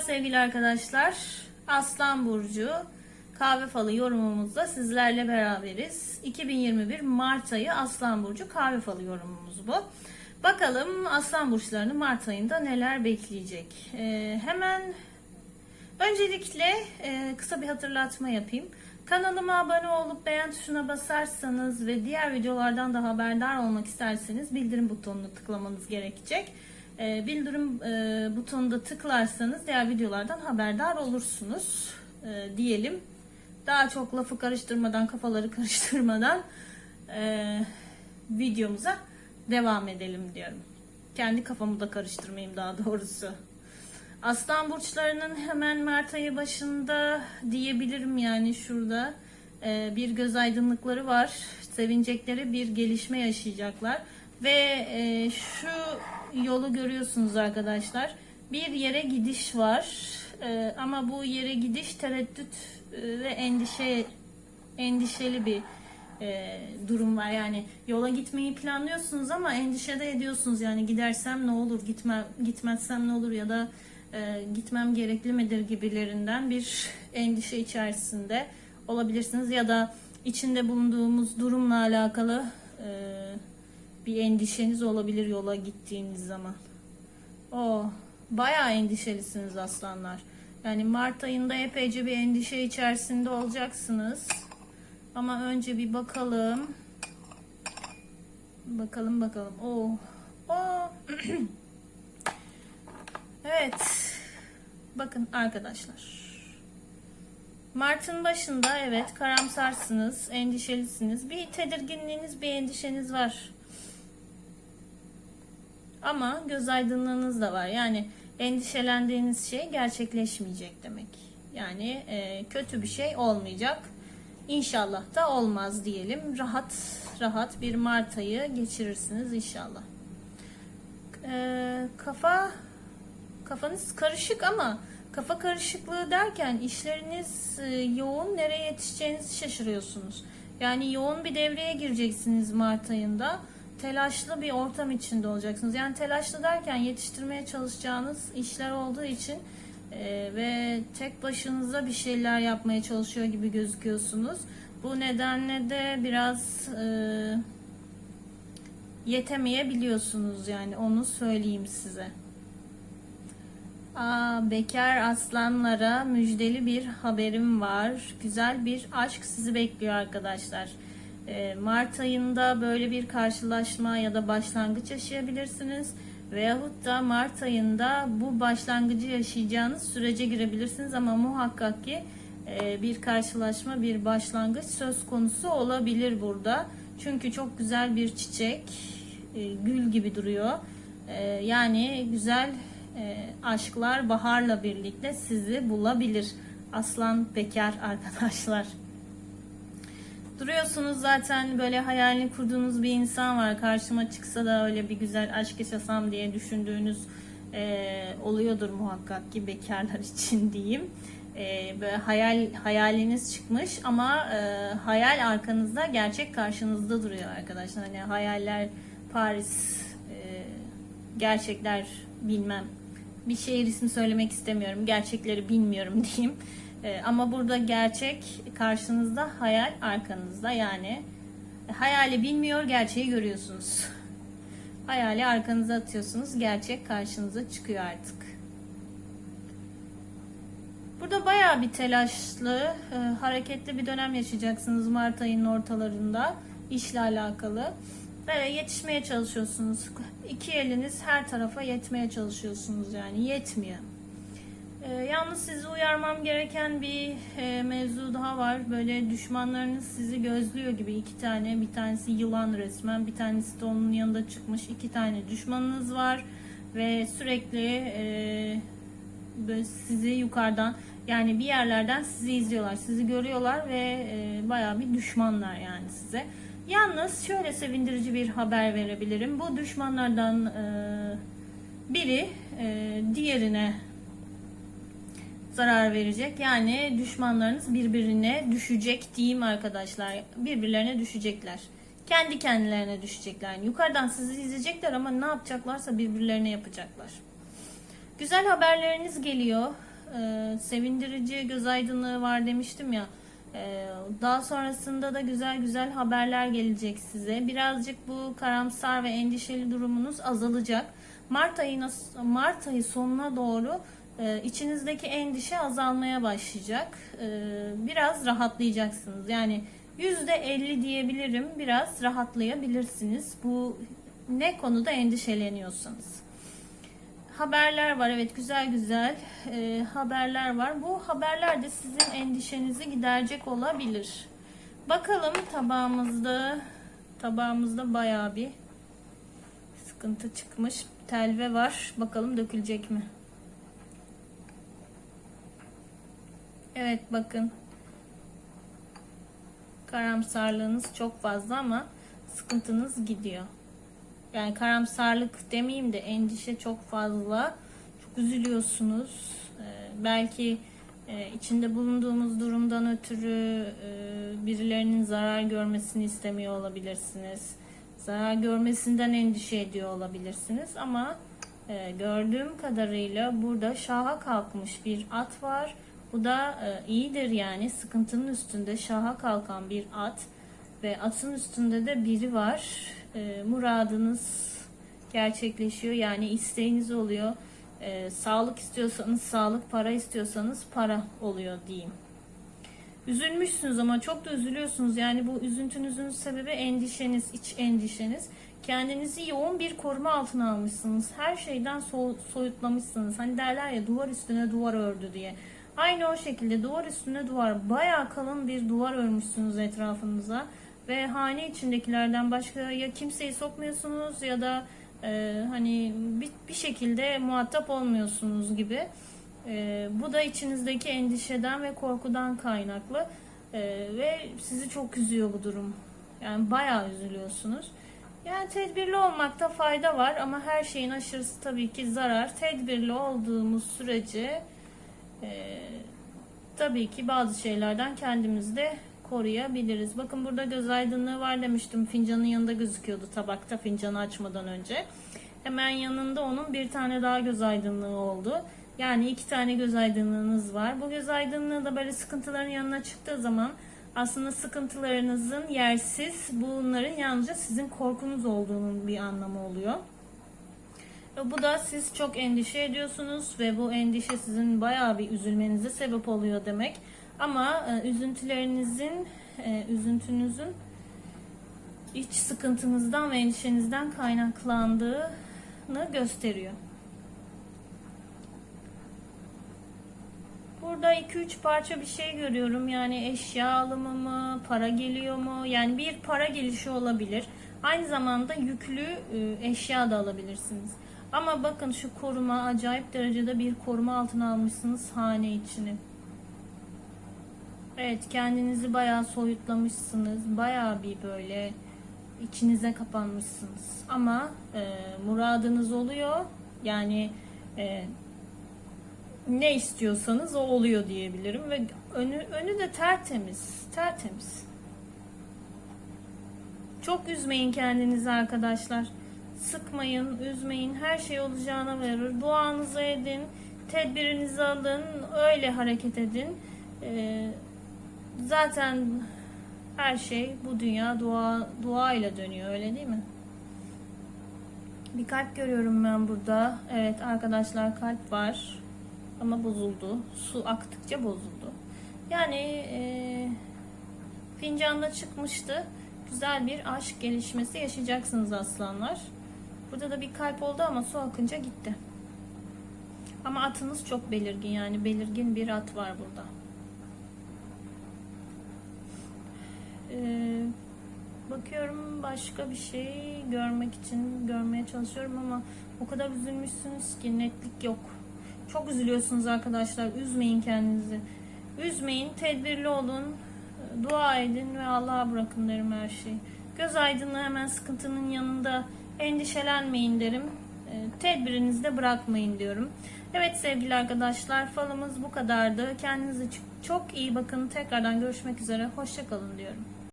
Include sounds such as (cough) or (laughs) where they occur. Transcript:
Sevgili arkadaşlar. Aslan Burcu kahve falı yorumumuzda sizlerle beraberiz. 2021 Mart ayı Aslan Burcu kahve falı yorumumuz bu. Bakalım Aslan Burçlarını Mart ayında neler bekleyecek. Ee, hemen öncelikle e, kısa bir hatırlatma yapayım. Kanalıma abone olup beğen tuşuna basarsanız ve diğer videolardan da haberdar olmak isterseniz bildirim butonuna tıklamanız gerekecek. Ee, bildirim e, butonunda tıklarsanız diğer videolardan haberdar olursunuz e, diyelim. Daha çok lafı karıştırmadan, kafaları (laughs) karıştırmadan e, videomuza devam edelim diyorum. Kendi kafamı da karıştırmayayım daha doğrusu. Aslan burçlarının hemen Mart ayı başında diyebilirim yani şurada e, bir göz aydınlıkları var. Sevinecekleri bir gelişme yaşayacaklar. Ve e, şu yolu görüyorsunuz arkadaşlar. Bir yere gidiş var. E, ama bu yere gidiş tereddüt e, ve endişe endişeli bir e, durum var. Yani yola gitmeyi planlıyorsunuz ama endişe de ediyorsunuz. Yani gidersem ne olur, gitme, gitmezsem ne olur ya da e, gitmem gerekli midir gibilerinden bir endişe içerisinde olabilirsiniz. Ya da içinde bulunduğumuz durumla alakalı e, bir endişeniz olabilir yola gittiğiniz zaman. O bayağı endişelisiniz aslanlar. Yani Mart ayında epeyce bir endişe içerisinde olacaksınız. Ama önce bir bakalım. Bakalım bakalım. Oo. Oo. (clears throat) evet. Bakın arkadaşlar. Mart'ın başında evet karamsarsınız, endişelisiniz. Bir tedirginliğiniz, bir endişeniz var. Ama göz aydınlığınız da var. Yani endişelendiğiniz şey gerçekleşmeyecek demek. Yani e, kötü bir şey olmayacak. İnşallah da olmaz diyelim. Rahat rahat bir Mart ayı geçirirsiniz inşallah. E, kafa kafanız karışık ama kafa karışıklığı derken işleriniz e, yoğun nereye yetişeceğinizi şaşırıyorsunuz. Yani yoğun bir devreye gireceksiniz Mart ayında telaşlı bir ortam içinde olacaksınız. Yani telaşlı derken yetiştirmeye çalışacağınız işler olduğu için e, ve tek başınıza bir şeyler yapmaya çalışıyor gibi gözüküyorsunuz. Bu nedenle de biraz e, yetemeyebiliyorsunuz yani onu söyleyeyim size. Aa, bekar aslanlara müjdeli bir haberim var. Güzel bir aşk sizi bekliyor arkadaşlar. Ee, Mart ayında böyle bir karşılaşma ya da başlangıç yaşayabilirsiniz. Veyahut da Mart ayında bu başlangıcı yaşayacağınız sürece girebilirsiniz ama muhakkak ki e, bir karşılaşma, bir başlangıç söz konusu olabilir burada. Çünkü çok güzel bir çiçek, e, gül gibi duruyor. E, yani güzel aşklar baharla birlikte sizi bulabilir. Aslan bekar arkadaşlar. Duruyorsunuz zaten böyle hayalini kurduğunuz bir insan var. Karşıma çıksa da öyle bir güzel aşk yaşasam diye düşündüğünüz e, oluyordur muhakkak ki bekarlar (laughs) için diyeyim. E, böyle hayal hayaliniz çıkmış ama e, hayal arkanızda gerçek karşınızda duruyor arkadaşlar. Hani hayaller Paris e, gerçekler bilmem. Bir şehir ismi söylemek istemiyorum. Gerçekleri bilmiyorum (laughs) diyeyim. E, ama burada gerçek karşınızda, hayal arkanızda. Yani hayali bilmiyor, gerçeği görüyorsunuz. (laughs) Hayali arkanıza atıyorsunuz, gerçek karşınıza çıkıyor artık. Burada bayağı bir telaşlı, e, hareketli bir dönem yaşayacaksınız Mart ayının ortalarında işle alakalı. Böyle yetişmeye çalışıyorsunuz. İki eliniz her tarafa yetmeye çalışıyorsunuz yani yetmiyor. E, yalnız sizi uyarmam gereken bir e, mevzu daha var. Böyle düşmanlarınız sizi gözlüyor gibi iki tane. Bir tanesi yılan resmen, bir tanesi de onun yanında çıkmış. iki tane düşmanınız var ve sürekli e, böyle sizi yukarıdan yani bir yerlerden sizi izliyorlar, sizi görüyorlar ve e, bayağı bir düşmanlar yani size. Yalnız şöyle sevindirici bir haber verebilirim. Bu düşmanlardan e, biri e, diğerine zarar verecek. Yani düşmanlarınız birbirine düşecek diyeyim arkadaşlar. Birbirlerine düşecekler. Kendi kendilerine düşecekler. Yani yukarıdan sizi izleyecekler ama ne yapacaklarsa birbirlerine yapacaklar. Güzel haberleriniz geliyor. e, sevindirici göz aydınlığı var demiştim ya. E, daha sonrasında da güzel güzel haberler gelecek size. Birazcık bu karamsar ve endişeli durumunuz azalacak. Mart ayına Mart ayı sonuna doğru e, içinizdeki endişe azalmaya başlayacak. E, biraz rahatlayacaksınız. Yani %50 diyebilirim. Biraz rahatlayabilirsiniz. Bu ne konuda endişeleniyorsanız. Haberler var evet güzel güzel e, haberler var. Bu haberler de sizin endişenizi giderecek olabilir. Bakalım tabağımızda tabağımızda bayağı bir sıkıntı çıkmış. Telve var. Bakalım dökülecek mi? Evet bakın. Karamsarlığınız çok fazla ama sıkıntınız gidiyor. Yani karamsarlık demeyeyim de endişe çok fazla. Çok üzülüyorsunuz. Ee, belki e, içinde bulunduğumuz durumdan ötürü e, birilerinin zarar görmesini istemiyor olabilirsiniz. Zarar görmesinden endişe ediyor olabilirsiniz ama e, gördüğüm kadarıyla burada şaha kalkmış bir at var. Bu da e, iyidir yani sıkıntının üstünde şaha kalkan bir at ve atın üstünde de biri var. E, muradınız gerçekleşiyor yani isteğiniz oluyor. E, sağlık istiyorsanız sağlık, para istiyorsanız para oluyor diyeyim. Üzülmüşsünüz ama çok da üzülüyorsunuz. Yani bu üzüntünüzün sebebi endişeniz, iç endişeniz. Kendinizi yoğun bir koruma altına almışsınız. Her şeyden so- soyutlamışsınız. Hani derler ya duvar üstüne duvar ördü diye. Aynı o şekilde duvar üstüne duvar, bayağı kalın bir duvar örmüşsünüz etrafınıza. Ve hane içindekilerden başka ya kimseyi sokmuyorsunuz ya da e, hani bir, bir şekilde muhatap olmuyorsunuz gibi. E, bu da içinizdeki endişeden ve korkudan kaynaklı E, ve sizi çok üzüyor bu durum. Yani bayağı üzülüyorsunuz. Yani tedbirli olmakta fayda var ama her şeyin aşırısı tabii ki zarar. Tedbirli olduğumuz sürece e, tabii ki bazı şeylerden kendimizi de koruyabiliriz. Bakın burada göz aydınlığı var demiştim. Fincanın yanında gözüküyordu tabakta fincanı açmadan önce. Hemen yanında onun bir tane daha göz aydınlığı oldu. Yani iki tane göz aydınlığınız var. Bu göz aydınlığı da böyle sıkıntıların yanına çıktığı zaman aslında sıkıntılarınızın yersiz, bunların yalnızca sizin korkunuz olduğunun bir anlamı oluyor. Bu da siz çok endişe ediyorsunuz ve bu endişe sizin bayağı bir üzülmenize sebep oluyor demek. Ama e, üzüntülerinizin, e, üzüntünüzün iç sıkıntınızdan ve endişenizden kaynaklandığını gösteriyor. Burada 2-3 parça bir şey görüyorum. Yani eşya alımı mı, para geliyor mu? Yani bir para gelişi olabilir. Aynı zamanda yüklü e, eşya da alabilirsiniz. Ama bakın şu koruma acayip derecede bir koruma altına almışsınız hane içini. Evet kendinizi bayağı soyutlamışsınız. Bayağı bir böyle içinize kapanmışsınız. Ama e, muradınız oluyor. Yani e, ne istiyorsanız o oluyor diyebilirim ve önü önü de tertemiz, tertemiz. Çok üzmeyin kendinizi arkadaşlar. Sıkmayın, üzmeyin. Her şey olacağına verir. Duanızı edin, tedbirinizi alın, öyle hareket edin. Ee, zaten her şey bu dünya dua dua ile dönüyor öyle değil mi? Bir kalp görüyorum ben burada. Evet arkadaşlar kalp var ama bozuldu. Su aktıkça bozuldu. Yani e, fincanda çıkmıştı. Güzel bir aşk gelişmesi yaşayacaksınız aslanlar. Burada da bir kalp oldu ama su akınca gitti. Ama atınız çok belirgin yani belirgin bir at var burada. Ee, bakıyorum başka bir şey görmek için görmeye çalışıyorum ama o kadar üzülmüşsünüz ki netlik yok. Çok üzülüyorsunuz arkadaşlar. Üzmeyin kendinizi. Üzmeyin, tedbirli olun, dua edin ve Allah'a bırakın derim her şeyi. Göz aydınlığı hemen sıkıntının yanında endişelenmeyin derim. E, Tedbirinizi de bırakmayın diyorum. Evet sevgili arkadaşlar falımız bu kadardı. Kendinize çok iyi bakın. Tekrardan görüşmek üzere. Hoşçakalın diyorum.